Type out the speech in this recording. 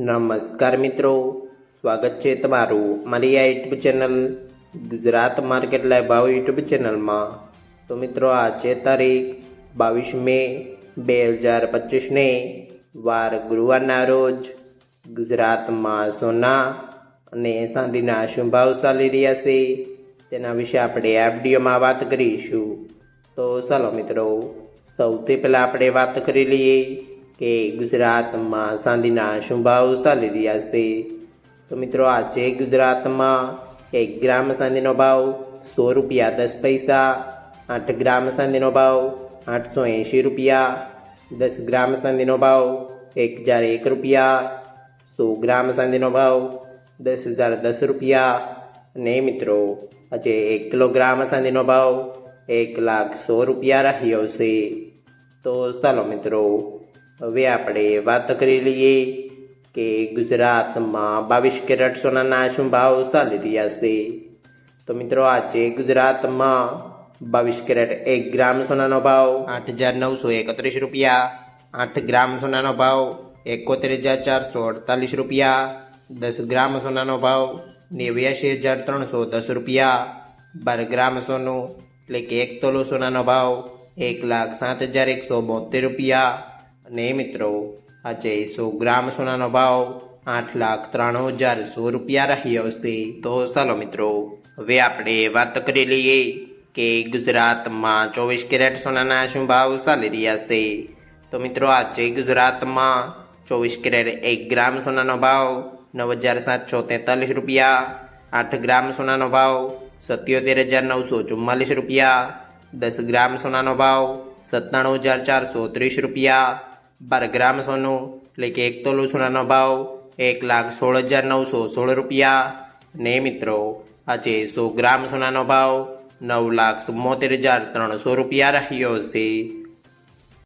નમસ્કાર મિત્રો. સ્વાગત છે તમારું મારી આ YouTube channel Gujarat market live ભાવ યુટ્યુબ ચેનલમાં. તો મિત્રો, આજે તારીખ બાવીસ મે બે હજાર પચીસને વાર ગુરુવારના રોજ ગુજરાતમાં સોના અને ચાંદીના શું ભાવ ચાલી રહ્યા છે. તેના વિશે આપણે વિડીયોમાં વાત કરીશું. તો ચાલો મિત્રો, સૌથી પહેલાં આપણે વાત કરી લઈએ કે ગુજરાતમાં સાંધીના શું ભાવ ચાલી રહ્યા છે. તો મિત્રો, આજે ગુજરાતમાં એક ગ્રામ સાંધીનો ભાવ સો રૂપિયા દસ પૈસા, આઠ ગ્રામ સાંધીનો ભાવ આઠસો એંશી રૂપિયા, દસ ગ્રામ સાંધીનો ભાવ એક હજાર એક રૂપિયા, સો ગ્રામ સાંધીનો ભાવ દસ હજાર દસ રૂપિયા. અને મિત્રો, આજે એક કિલોગ્રામ સાંધીનો ભાવ એક લાખ સો રૂપિયા રહ્યો છે. તો ચાલો મિત્રો હવે આપણે વાત કરી લઈએ કે ગુજરાતમાં બાવીસ કેરેટ સોનાના શું ભાવ ચાલી રહ્યા છે? તો મિત્રો આજે ગુજરાતમાં બાવીસ કેરેટ એક ગ્રામ સોનાનો ભાવ આઠ હજાર નવસો એકત્રીસ રૂપિયા, આઠ ગ્રામ સોનાનો ભાવ એકોતેર હજાર ચારસો અડતાલીસ રૂપિયા, દસ ગ્રામ સોનાનો ભાવ નેવ્યાસી હજાર ત્રણસો દસ રૂપિયા, બાર ગ્રામ સોનું એટલે કે એક તોલો સોનાનો ભાવ એક લાખ સાત હજાર એકસો બોતેર રૂપિયા અને મિત્રો, આજે સો ગ્રામ સોનાનો ભાવ આઠ લાખ ત્રાણું હજાર સો રૂપિયા રહ્યો છે. તો ચાલો મિત્રો, હવે આપણે વાત કરી લઈએ કે ગુજરાતમાં ચોવીસ કેરેટ સોનાના શું ભાવ ચાલી રહ્યા છે. તો મિત્રો, આજે ગુજરાતમાં ચોવીસ કેરેટ એક ગ્રામ સોનાનો ભાવ નવ હજાર સાતસો તેતાલીસ રૂપિયા, આઠ ગ્રામ સોનાનો ભાવ સત્યોતેર હજાર નવસો ચુમ્માલીસ રૂપિયા, દસ ગ્રામ સોનાનો ભાવ સત્તાણું હજાર ચારસો ત્રીસ રૂપિયા બાર ગ્રામ સોનું, એટલે કે એક તોલું સોનાનો ભાવ એક લાખ સોળ હજાર નવસો સોળ રૂપિયા. ને મિત્રો, આજે સો ગ્રામ સોનાનો ભાવ નવ લાખ ચુમ્મોતેર હજાર ત્રણસો રૂપિયા રહ્યો છે.